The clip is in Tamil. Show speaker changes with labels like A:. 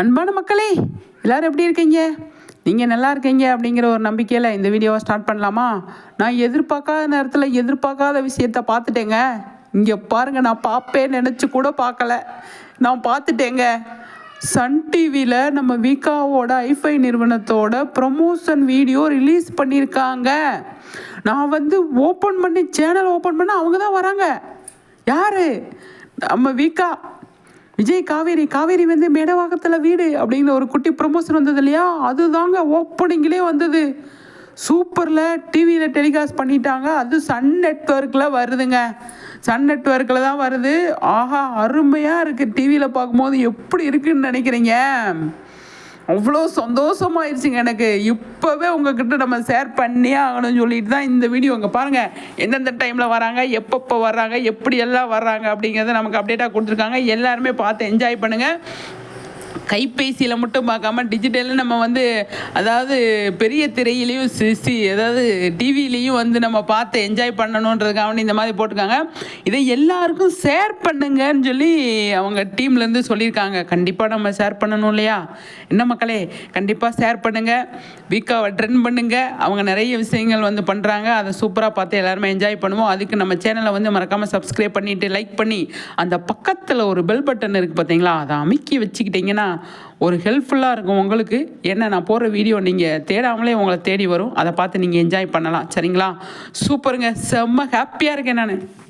A: அன்பான மக்களே எல்லாரும் எப்படி இருக்கீங்க? நீங்கள் நல்லா இருக்கீங்க அப்படிங்கிற ஒரு நம்பிக்கையில் இந்த வீடியோவை ஸ்டார்ட் பண்ணலாமா? நான் எதிர்பார்க்காத நேரத்தில் எதிர்பார்க்காத விஷயத்த பார்த்துட்டேங்க. இங்கே பாருங்கள் நான் பார்ப்பேன் நினச்சி கூட பார்க்கல. நான் பார்த்துட்டேங்க. சன் டிவியில் நம்ம விகாவோட ஐஃபை நிறுவனத்தோட ப்ரமோஷன் வீடியோ ரிலீஸ் பண்ணியிருக்காங்க. நான் வந்து ஓப்பன் பண்ணி சேனல் ஓப்பன் பண்ண அவங்க தான் வராங்க. யார்? நம்ம விகா விஜய் காவேரி காவேரி வந்து மேடவாக்கத்தில் வீடு அப்படிங்கிற ஒரு குட்டி ப்ரொமோஷன் வந்தது இல்லையா? அதுதாங்க ஓப்பனிங்லேயே வந்தது. சூப்பரில் டிவியில் டெலிகாஸ்ட் பண்ணிட்டாங்க. அது சன் நெட்ஒர்க்கில் வருதுங்க. சன் நெட்ஒர்க்கில் தான் வருது. ஆஹா அருமையாக இருக்குது டிவியில் பார்க்கும்போது எப்படி இருக்குன்னு நினைக்கிறீங்க? அவ்வளோ சந்தோஷமாயிருச்சுங்க எனக்கு. இப்போவே உங்ககிட்ட நம்ம ஷேர் பண்ணியே ஆகணும்னு சொல்லிட்டு தான் இந்த வீடியோ இங்கே பாருங்கள் எந்தெந்த டைமில் வராங்க எப்பப்போ வர்றாங்க எப்படி எல்லாம் வர்றாங்க அப்படிங்கிறத நமக்கு அப்டேட்டாக கொடுத்துருக்காங்க. எல்லாருமே பார்த்து என்ஜாய் பண்ணுங்கள் கைபேசியில் மட்டும் பார்க்காம டிஜிட்டலில் நம்ம வந்து அதாவது பெரிய திரையிலையும் சிசி அதாவது டிவிலையும் வந்து நம்ம பார்த்து என்ஜாய் பண்ணணுன்றதுக்காக இந்த மாதிரி போட்டிருக்காங்க. இதை எல்லாருக்கும் ஷேர் பண்ணுங்கன்னு சொல்லி அவங்க டீம்லேருந்து சொல்லியிருக்காங்க. கண்டிப்பாக நம்ம ஷேர் பண்ணணும் இல்லையா? என்ன மக்களே? கண்டிப்பாக ஷேர் பண்ணுங்கள் வீக்காவை ட்ரெண்ட் பண்ணுங்கள் அவங்க நிறைய விஷயங்கள் வந்து பண்ணுறாங்க அதை சூப்பராக பார்த்து எல்லாருமே என்ஜாய் பண்ணுவோம். அதுக்கு நம்ம சேனலை வந்து மறக்காமல் சப்ஸ்கிரைப் பண்ணிவிட்டு லைக் பண்ணி அந்த பக்கத்தில் ஒரு பெல் பட்டன் இருக்குது பார்த்தீங்களா? அதை அமைக்கி வச்சுக்கிட்டிங்கன்னா ஒரு ஹெல்ப்ஃபுல்லாக இருக்கும் உங்களுக்கு. என்ன நான் போடுற வீடியோ நீங்கள் தேடாமலே உங்களை தேடி வரும். அதை பார்த்து நீங்கள் என்ஜாய் பண்ணலாம். சரிங்களா? சூப்பருங்க செம்ம ஹாப்பியாக இருக்கேன் நான்.